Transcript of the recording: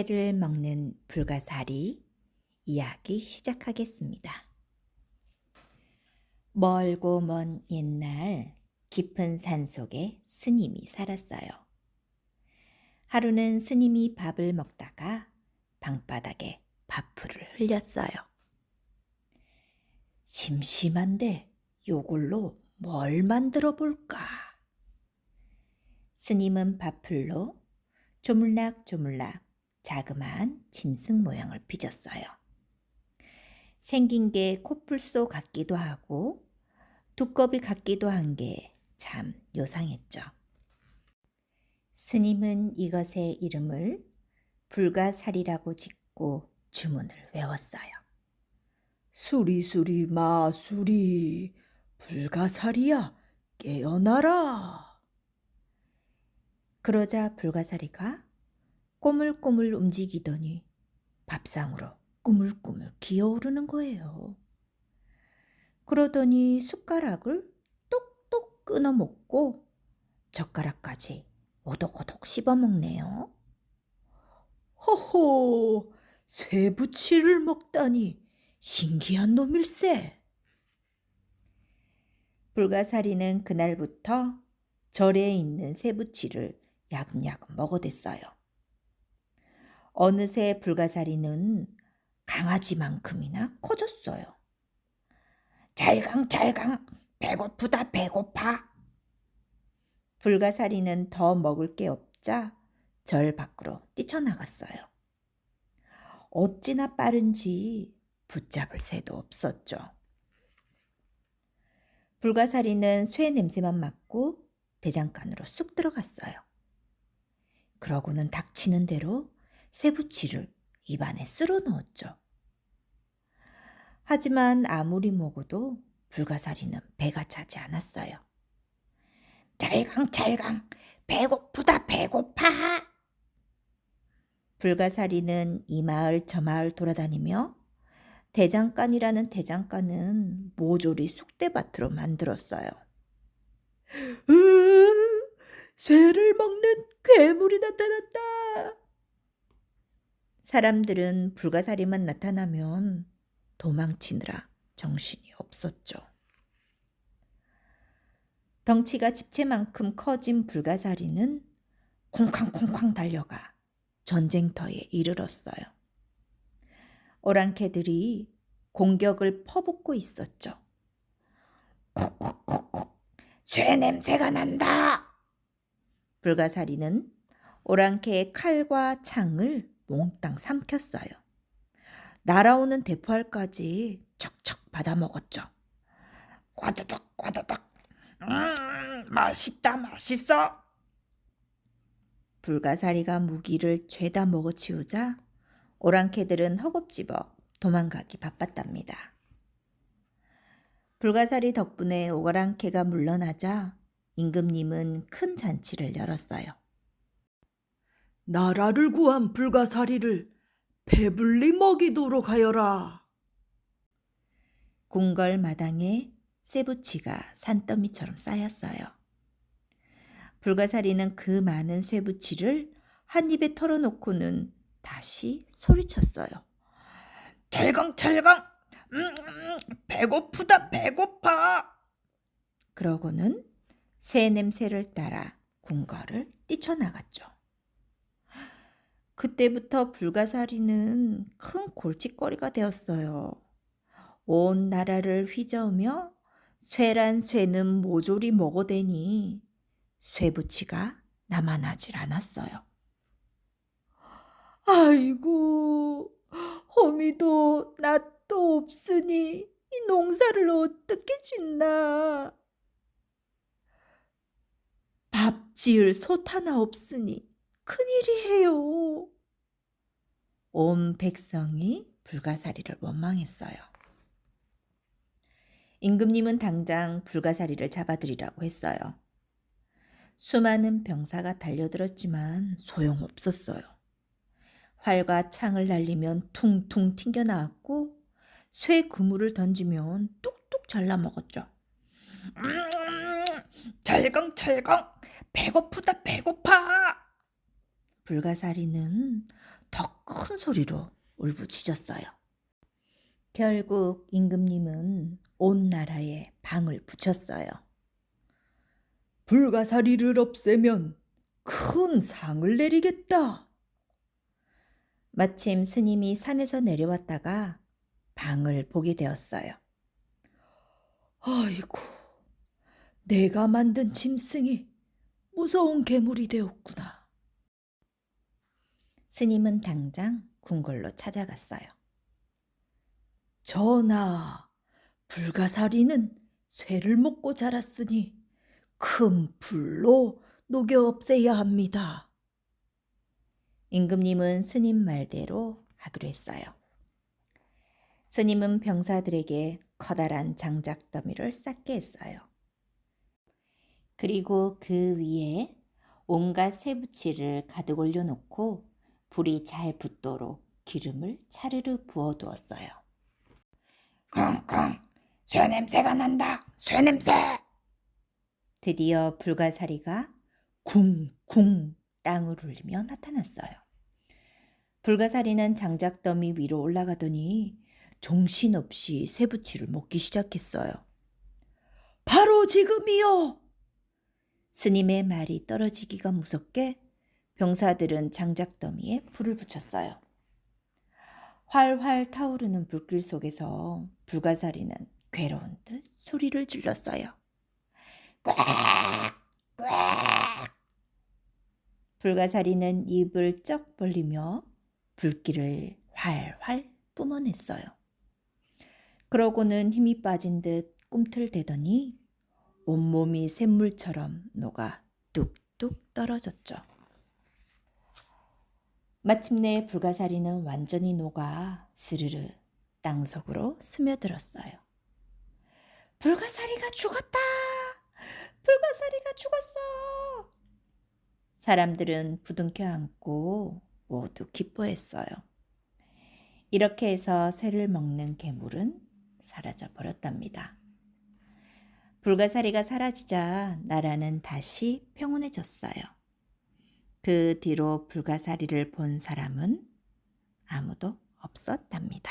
새를 먹는 불가사리 이야기 시작하겠습니다. 멀고 먼 옛날 깊은 산 속에 스님이 살았어요. 하루는 스님이 밥을 먹다가 방바닥에 밥풀을 흘렸어요. 심심한데 요걸로 뭘 만들어 볼까? 스님은 밥풀로 조물락조물락 자그마한 짐승 모양을 빚었어요. 생긴 게 코뿔소 같기도 하고 두꺼비 같기도 한 게 참 요상했죠. 스님은 이것의 이름을 불가사리라고 짓고 주문을 외웠어요. 수리수리 마수리 불가사리야 깨어나라. 그러자 불가사리가 꼬물꼬물 움직이더니 밥상으로 꾸물꾸물 기어오르는 거예요. 그러더니 숟가락을 똑똑 끊어 먹고 젓가락까지 오독오독 씹어 먹네요. 허허 쇠부치를 먹다니 신기한 놈일세. 불가사리는 그날부터 절에 있는 새부치를 야금야금 먹어댔어요. 어느새 불가사리는 강아지만큼이나 커졌어요. 잘강 잘강 배고프다 배고파. 불가사리는 더 먹을 게 없자 절 밖으로 뛰쳐나갔어요. 어찌나 빠른지 붙잡을 새도 없었죠. 불가사리는 쇠 냄새만 맡고 대장간으로 쑥 들어갔어요. 그러고는 닥치는 대로 새부치를 입안에 쓸어 넣었죠. 하지만 아무리 먹어도 불가사리는 배가 차지 않았어요. 잘강잘강 배고프다 배고파. 불가사리는 이 마을 저 마을 돌아다니며 대장간이라는 대장간은 모조리 쑥대밭으로 만들었어요. 으, 쇠를 먹는 괴물이 나타났다. 사람들은 불가사리만 나타나면 도망치느라 정신이 없었죠. 덩치가 집채만큼 커진 불가사리는 쿵쾅쿵쾅 달려가 전쟁터에 이르렀어요. 오랑캐들이 공격을 퍼붓고 있었죠. 콕콕콕콕 쇠 냄새가 난다. 불가사리는 오랑캐의 칼과 창을 몽땅 삼켰어요. 날아오는 대포알까지 척척 받아 먹었죠. 과다닥 과다닥. 음 맛있다 맛있어. 불가사리가 무기를 죄다 먹어치우자 오랑캐들은 허겁지겁 도망가기 바빴답니다. 불가사리 덕분에 오랑캐가 물러나자 임금님은 큰 잔치를 열었어요. 나라를 구한 불가사리를 배불리 먹이도록 하여라. 궁궐 마당에 쇠부치가 산더미처럼 쌓였어요. 불가사리는 그 많은 쇠부치를 한 입에 털어놓고는 다시 소리쳤어요. 찰강찰강. 음, 음, 배고프다 배고파. 그러고는 새 냄새를 따라 궁궐을 뛰쳐나갔죠. 그때부터 불가사리는 큰 골칫거리가 되었어요. 온 나라를 휘저으며 쇠란 쇠는 모조리 먹어대니 쇠부치가 남아나질 않았어요. 아이고 호미도 낫도 없으니 이 농사를 어떻게 짓나. 밥 지을 솥 하나 없으니 큰일이에요. 온 백성이 불가사리를 원망했어요. 임금님은 당장 불가사리를 잡아들이라고 했어요. 수많은 병사가 달려들었지만 소용없었어요. 활과 창을 날리면 퉁퉁 튕겨나왔고 쇠 그물을 던지면 뚝뚝 잘라먹었죠. 음, 찰강찰강 배고프다 배고파. 불가사리는 더 큰 소리로 울부짖었어요. 결국 임금님은 온 나라에 방을 붙였어요. 불가사리를 없애면 큰 상을 내리겠다. 마침 스님이 산에서 내려왔다가 방을 보게 되었어요. 아이고, 내가 만든 짐승이 무서운 괴물이 되었구나. 스님은 당장 궁궐로 찾아갔어요. 전하, 불가사리는 쇠를 먹고 자랐으니 큰 불로 녹여 없애야 합니다. 임금님은 스님 말대로 하기로 했어요. 스님은 병사들에게 커다란 장작 더미를 쌓게 했어요. 그리고 그 위에 온갖 쇠붙이를 가득 올려놓고 불이 잘 붙도록 기름을 차르르 부어두었어요. 쿵쿵, 쇠 냄새가 난다. 쇠 냄새. 드디어 불가사리가 쿵쿵 땅을 울리며 나타났어요. 불가사리는 장작더미 위로 올라가더니 정신없이 쇠붙이를 먹기 시작했어요. 바로 지금이요. 스님의 말이 떨어지기가 무섭게 병사들은 장작더미에 불을 붙였어요. 활활 타오르는 불길 속에서 불가사리는 괴로운 듯 소리를 질렀어요. 꽥! 꽥! 불가사리는 입을 쩍 벌리며 불길을 활활 뿜어냈어요. 그러고는 힘이 빠진 듯 꿈틀대더니 온몸이 샘물처럼 녹아 뚝뚝 떨어졌죠. 마침내 불가사리는 완전히 녹아 스르르 땅속으로 스며들었어요. 불가사리가 죽었다! 불가사리가 죽었어! 사람들은 부둥켜 안고 모두 기뻐했어요. 이렇게 해서 쇠를 먹는 괴물은 사라져 버렸답니다. 불가사리가 사라지자 나라는 다시 평온해졌어요. 그 뒤로 불가사리를 본 사람은 아무도 없었답니다.